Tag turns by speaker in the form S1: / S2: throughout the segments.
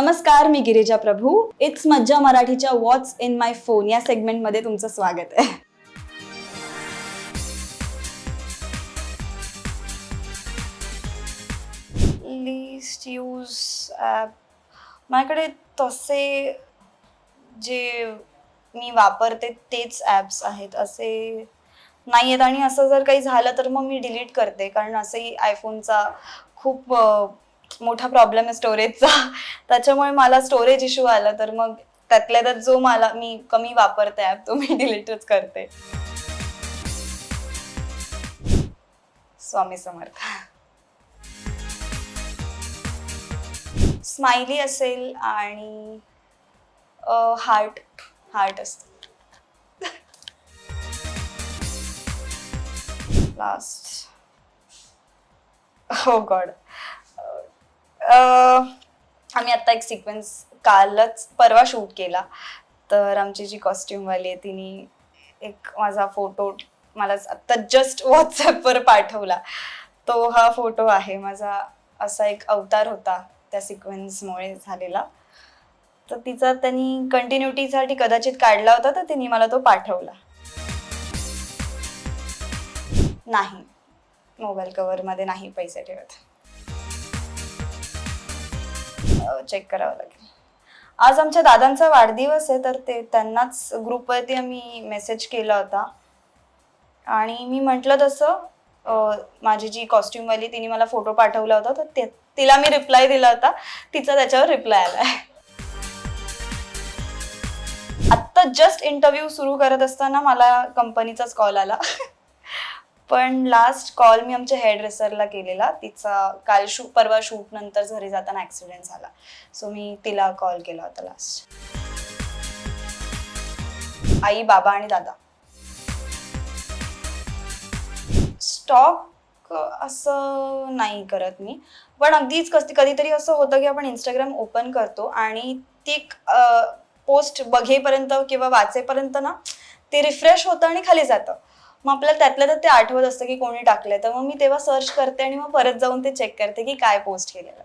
S1: नमस्कार मी गिरिजा प्रभू. इट्स मज्जा मराठीच्या वॉट्स इन माय फोन या सेगमेंटमध्ये तुमचं स्वागत आहे. लिस्ट यूज ॲप माझ्याकडे तसे जे मी वापरते तेच ॲप्स आहेत. असे नाही आहेत आणि असं जर काही झालं तर मग मी डिलीट करते. कारण असंही आयफोनचा खूप मोठा प्रॉब्लेम आहे स्टोरेजचा त्याच्यामुळे मला स्टोरेज इश्यू आला तर मग त्यातल्या त्यात जो मला मी कमी वापरते ॲप तो मी डिलीटच करते. स्वामी समर्थ. स्माइली असेल आणि हार्ट हार्ट असत लास्ट हो गॉड आम्ही आता एक सिक्वेन्स कालच परवा शूट केला. तर आमची जी कॉस्ट्युमवाली आहे तिने एक माझा फोटो मला आत्ता जस्ट व्हॉट्सॲपवर पाठवला. तो हा फोटो आहे माझा असा एक अवतार होता त्या सिक्वेन्समुळे झालेला. तर तिचा त्यांनी कंटिन्युटीसाठी कदाचित काढला होता तर तिने मला तो पाठवला. नाही. मोबाईल कवरमध्ये नाही पैसे ठेवत. चेक करावं लागेल. आज आमच्या दादांचा वाढदिवस आहे तर ते त्यांनाच ग्रुपवरती आम्ही मेसेज केला होता. आणि मी म्हटलं तसं अं, माझी जी कॉस्ट्युमवाली तिने मला फोटो पाठवला होता तर ते तिला मी रिप्लाय दिला होता. तिचा त्याच्यावर रिप्लाय आलाय. आत्ता जस्ट इंटरव्ह्यू सुरू करत असताना मला कंपनीचाच कॉल आला. पण लास्ट कॉल मी आमच्या हेअर ड्रेसरला केलेला. तिचा काल शू परवा शूट नंतर घरी जाताना ऍक्सिडेंट झाला. सो मी तिला कॉल केला होता लास्ट आई बाबा आणि दादा. स्टॉक असं नाही करत मी. पण अगदीच कस कधीतरी असं होतं की आपण इंस्टाग्राम ओपन करतो आणि ती पोस्ट बघेपर्यंत किंवा वाचेपर्यंत ना ते रिफ्रेश होतं आणि खाली जातं. मग आपल्याला त्यातल्या तर ते आठवत असतं की कोणी टाकलंय. तर मग मी तेव्हा सर्च करते आणि मग परत जाऊन ते चेक करते की काय पोस्ट केलेलं.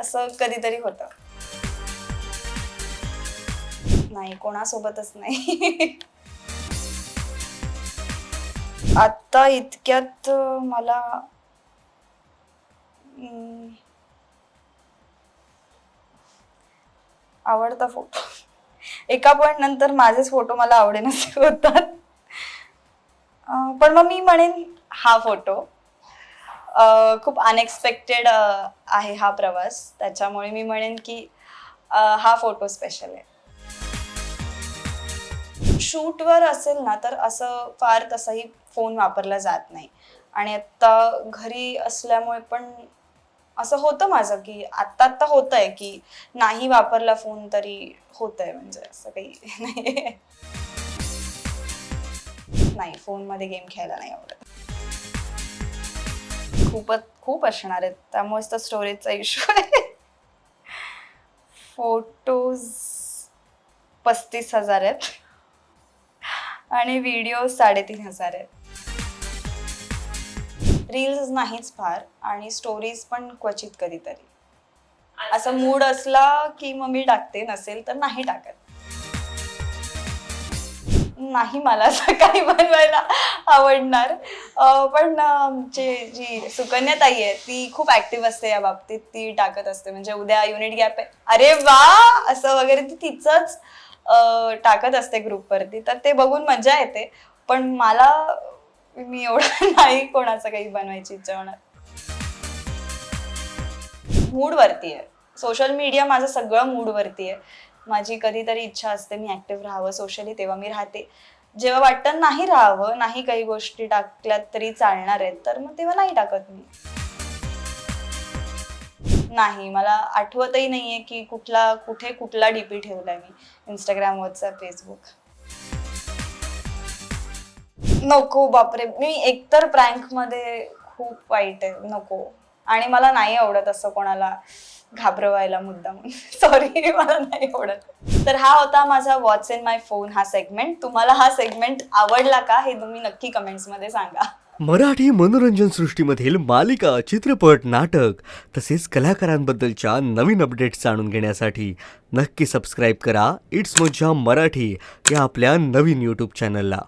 S1: असं कधीतरी होतं. नाही कोणासोबतच नाही. आता इतक्यात मला आवडता फोटो एका पॉइंट नंतर माझेच फोटो मला आवडेनच होतात. अं, पण मग मी म्हणेन हा फोटो. अं, खूप अनएक्सपेक्टेड आहे हा प्रवास. त्याच्यामुळे मी म्हणेन की अं, हा फोटो स्पेशल आहे. शूटवर असेल ना तर असं फार तसाही फोन वापरला जात नाही. आणि आत्ता घरी असल्यामुळे पण असं होतं माझं की आत्ता आत्ता होत आहे की नाही वापरला फोन तरी होत आहे म्हणजे असं काही नाही नाही फोनमध्ये गेम खेळायला नाही आवडत. खूपच खूप असणार आहेत. त्यामुळेच तर स्टोरेजचा इश्यू आहे. फोटोज पस्तीस हजार आहेत. आणि व्हिडिओ साडेतीन हजार आहेत. रील्स नाहीच फार आणि स्टोरीज पण क्वचित कधीतरी. असं मूड असला की मग मी टाकते नसेल तर नाही टाकत. नाही मला सकाळी बनवायला आवडणार. पण आमची जी सुकन्या ताई आहे ती खूप ऍक्टिव्ह असते या बाबतीत. ती टाकत असते. म्हणजे उद्या युनिट गॅप आहे. अरे वा! असं वगैरे ती तिचंच टाकत असते ग्रुपवरती तर ते बघून मजा येते. पण मला मी एवढं नाही कोणाचं काही बनवायची इच्छा होणार. मूडवरती आहे. सोशल मीडिया माझं सगळं मूडवरती आहे. माझी कधीतरी इच्छा असते मी ऍक्टिव्ह राहावं सोशली तेव्हा मी राहते. जेव्हा वाटतं नाही राहावं नाही काही गोष्टी टाकल्यात तरी चालणार आहेत तर मग तेव्हा नाही टाकत मी. नाही मला आठवतही नाहीये की कुठला कुठे कुठला डीपी ठेवलाय मी इंस्टाग्राम व्हॉट्सअप फेसबुक नको बापरे मी एकतर प्रँकमध्ये खूप वाईट आहे नको. आणि मला नाही आवडत असं कोणाला. घाबरवायला मुद्दा म्हणून. सॉरी मला नाही आवडत. तर हा होता माझा वॉच इन माय फोन हा सेगमेंट तुम्हाला हा सेगमेंट आवडला का हे तुम्ही नक्की कमेंट्समध्ये सांगा.
S2: मराठी मनोरंजन सृष्टीमधील मालिका चित्रपट नाटक तसेच कलाकारांबद्दलच्या नवीन अपडेट्स जाणून घेण्यासाठी नक्की सबस्क्राईब करा. इट्स मोजा मराठी या आपल्या नवीन यूट्यूब चॅनलला